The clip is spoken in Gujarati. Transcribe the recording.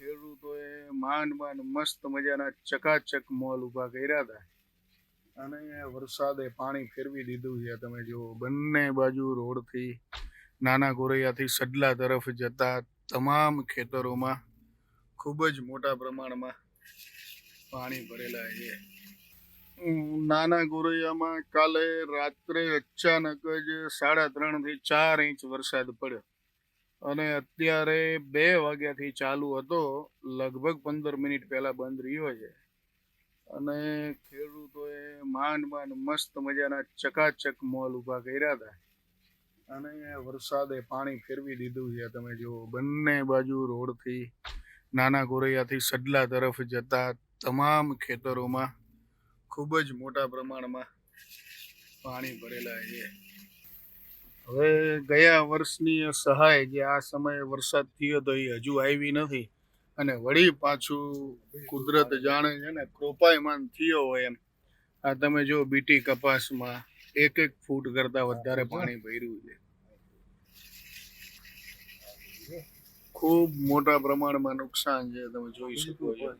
ખેડૂતોએ માંડ માંડ મસ્ત મજાના ચકાચક મોલ ઊભા કર્યા હતા. અને વરસાદે પાણી ફેરવી દીધું છે. તમે જુઓ બંને બાજુ રોડથી, નાના ગોરૈયાથી સડલા તરફ જતા તમામ ખેતરોમાં ખૂબ જ મોટા પ્રમાણમાં પાણી ભરેલા છે. નાના ગોરૈયામાં કાલે રાત્રે અચાનક જ સાડા ત્રણથી ચાર ઇંચ વરસાદ પડ્યો. અને અત્યારે બે વાગ્યાથી ચાલુ હતો. લગભગ પંદર મિનિટ પહેલાં બંધ રહ્યો છે. અને ખેડૂતોએ માંડ માંડ મસ્ત મજાના ચકાચક મોલ ઊભા કર્યા હતા. અને વરસાદે પાણી ફેરવી દીધું છે. તમે જુઓ, બંને બાજુ રોડથી, નાના ગોરૈયાથી સડલા તરફ જતા તમામ ખેતરોમાં ખૂબ જ મોટા પ્રમાણમાં પાણી ભરેલા છે. હવે ગયા વર્ષની સહાય જે આ સમયે વરસાદ થયો તો એ હજુ આવી નથી. અને વળી પાછું કુદરત જાણે છે ને, કૃપાયમાન થયો હોય એમ. આ તમે જો બીટી કપાસમાં એક એક ફૂટ કરતા વધારે પાણી ભર્યું છે. ખૂબ મોટા પ્રમાણમાં નુકસાન છે, તમે જોઈ શકો છો.